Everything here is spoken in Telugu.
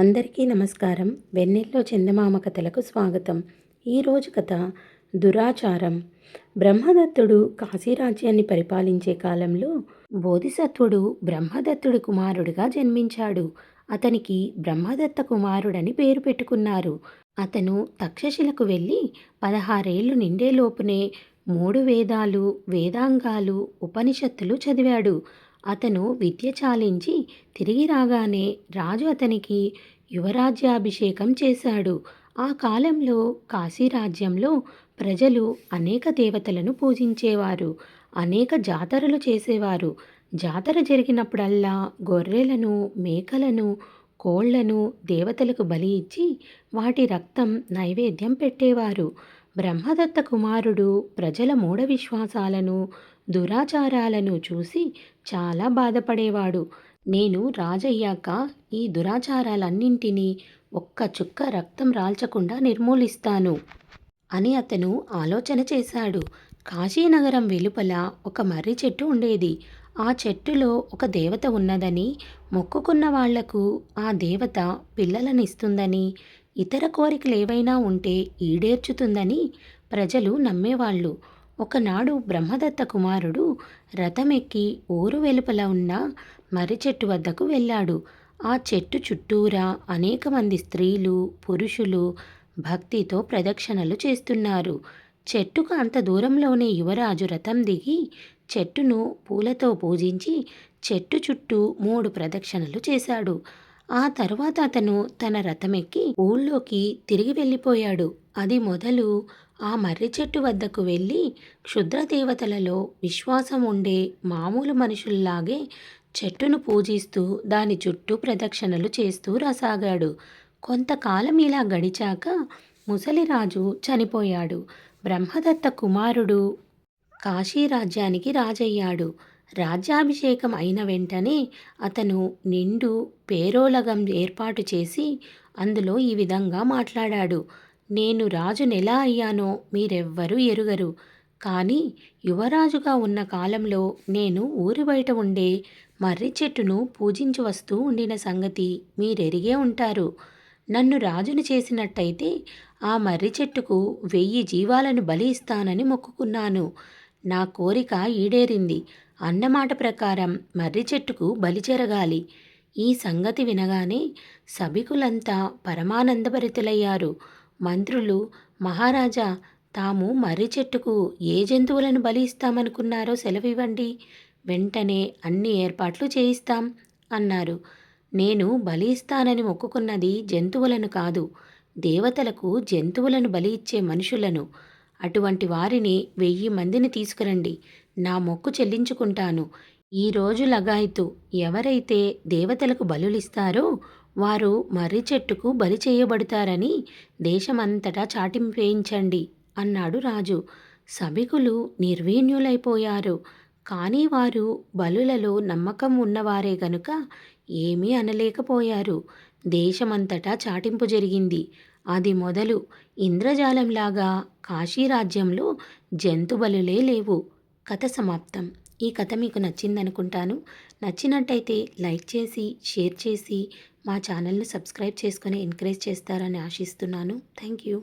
అందరికీ నమస్కారం. వెన్నెల్లో చందమామ కథలకు స్వాగతం. ఈరోజు కథ దురాచారం. బ్రహ్మదత్తుడు కాశీరాజ్యాన్ని పరిపాలించే కాలంలో బోధిసత్వుడు బ్రహ్మదత్తుడి కుమారుడిగా జన్మించాడు. అతనికి బ్రహ్మదత్త కుమారుడని పేరు పెట్టుకున్నారు. అతను తక్షశిలకు వెళ్ళి పదహారేళ్ళు నిండేలోపునే మూడు వేదాలు వేదాంగాలు ఉపనిషత్తులు చదివాడు. అతను విద్య చాలించి తిరిగి రాగానే రాజు అతనికి యువరాజ్యాభిషేకం చేశాడు. ఆ కాలంలో కాశీరాజ్యంలో ప్రజలు అనేక దేవతలను పూజించేవారు అనేక జాతరలు చేసేవారు. జాతర జరిగినప్పుడల్లా గొర్రెలను మేకలను కోళ్ళను దేవతలకు బలి ఇచ్చి వాటి రక్తం నైవేద్యం పెట్టేవారు. బ్రహ్మదత్త కుమారుడు ప్రజల మూఢ విశ్వాసాలను దురాచారాలను చూసి చాలా బాధపడేవాడు. నేను రాజయ్యాక ఈ దురాచారాలన్నింటినీ ఒక్క చుక్క రక్తం రాల్చకుండా నిర్మూలిస్తాను అని అతను ఆలోచన చేశాడు. కాశీనగరం వెలుపల ఒక మర్రి చెట్టు ఉండేది. ఆ చెట్టులో ఒక దేవత ఉన్నదని మొక్కుకున్న వాళ్ళకు ఆ దేవత పిల్లలనిస్తుందని ఇతర కోరికలు ఏవైనా ఉంటే ఈడేర్చుతుందని ప్రజలు నమ్మేవాళ్ళు. ఒకనాడు బ్రహ్మదత్త కుమారుడు రథమెక్కి ఊరు వెలుపల ఉన్న మర్రి చెట్టు వద్దకు వెళ్ళాడు. ఆ చెట్టు చుట్టూరా అనేక మంది స్త్రీలు పురుషులు భక్తితో ప్రదక్షిణలు చేస్తున్నారు. చెట్టుకు అంత దూరంలోనే యువరాజు రథం దిగి చెట్టును పూలతో పూజించి చెట్టు చుట్టూ మూడు ప్రదక్షిణలు చేశాడు. ఆ తరువాత అతను తన రథమెక్కి ఊళ్ళోకి తిరిగి వెళ్ళిపోయాడు. అది మొదలు ఆ మర్రి చెట్టు వద్దకు వెళ్ళి క్షుద్రదేవతలలో విశ్వాసం ఉండే మామూలు మనుషుల్లాగే చెట్టును పూజిస్తూ దాని చుట్టూ ప్రదక్షిణలు చేస్తూ రసాగాడు. కొంతకాలం ఇలా గడిచాక ముసలిరాజు చనిపోయాడు. బ్రహ్మదత్త కుమారుడు కాశీరాజ్యానికి రాజయ్యాడు. రాజ్యాభిషేకం అయిన వెంటనే అతను నిండు పేరోలగం ఏర్పాటు చేసి అందులో ఈ విధంగా మాట్లాడాడు. నేను రాజునెలా అయ్యానో మీరెవ్వరూ ఎరుగరు. కానీ యువరాజుగా ఉన్న కాలంలో నేను ఊరి బయట ఉండే మర్రి చెట్టును పూజించి వస్తూ ఉండిన సంగతి మీరెరిగే ఉంటారు. నన్ను రాజును చేసినట్టయితే ఆ మర్రి చెట్టుకు వెయ్యి జీవాలను బలి ఇస్తానని మొక్కుకున్నాను. నా కోరిక ఈడేరింది. అన్నమాట ప్రకారం మర్రి చెట్టుకు బలి జరగాలి. ఈ సంగతి వినగానే సభికులంతా పరమానందభరితులయ్యారు. మంత్రులు మహారాజా తాము మర్రి చెట్టుకు ఏ జంతువులను బలి ఇస్తామనుకున్నారో సెలవివ్వండి. వెంటనే అన్ని ఏర్పాట్లు చేయిస్తాం అన్నారు. నేను బలి ఇస్తానని మొక్కుకున్నది జంతువులను కాదు దేవతలకు జంతువులను బలి ఇచ్చే మనుషులను. అటువంటి వారిని వెయ్యి మందిని తీసుకురండి. నా మొక్కు చెల్లించుకుంటాను. ఈ రోజు లగాయితు ఎవరైతే దేవతలకు బలులిస్తారో వారు మర్రి చెట్టుకు బలి చేయబడతారని దేశమంతటా చాటింపేయించండి అన్నాడు రాజు. సభికులు నిర్వీణ్యులైపోయారు. కానీ వారు బలులలో నమ్మకం ఉన్నవారే గనుక ఏమీ అనలేకపోయారు. దేశమంతటా చాటింపు జరిగింది. అది మొదలు ఇంద్రజాలంలాగా కాశీరాజ్యంలో జంతుబలులే లేవు. కథ సమాప్తం. ఈ కథ మీకు నచ్చిందనుకుంటాను. నచ్చినట్టయితే లైక్ చేసి షేర్ చేసి మా ఛానల్ను సబ్స్క్రైబ్ చేసుకొని ఎంకరేజ్ చేస్తారని ఆశిస్తున్నాను. Thank you.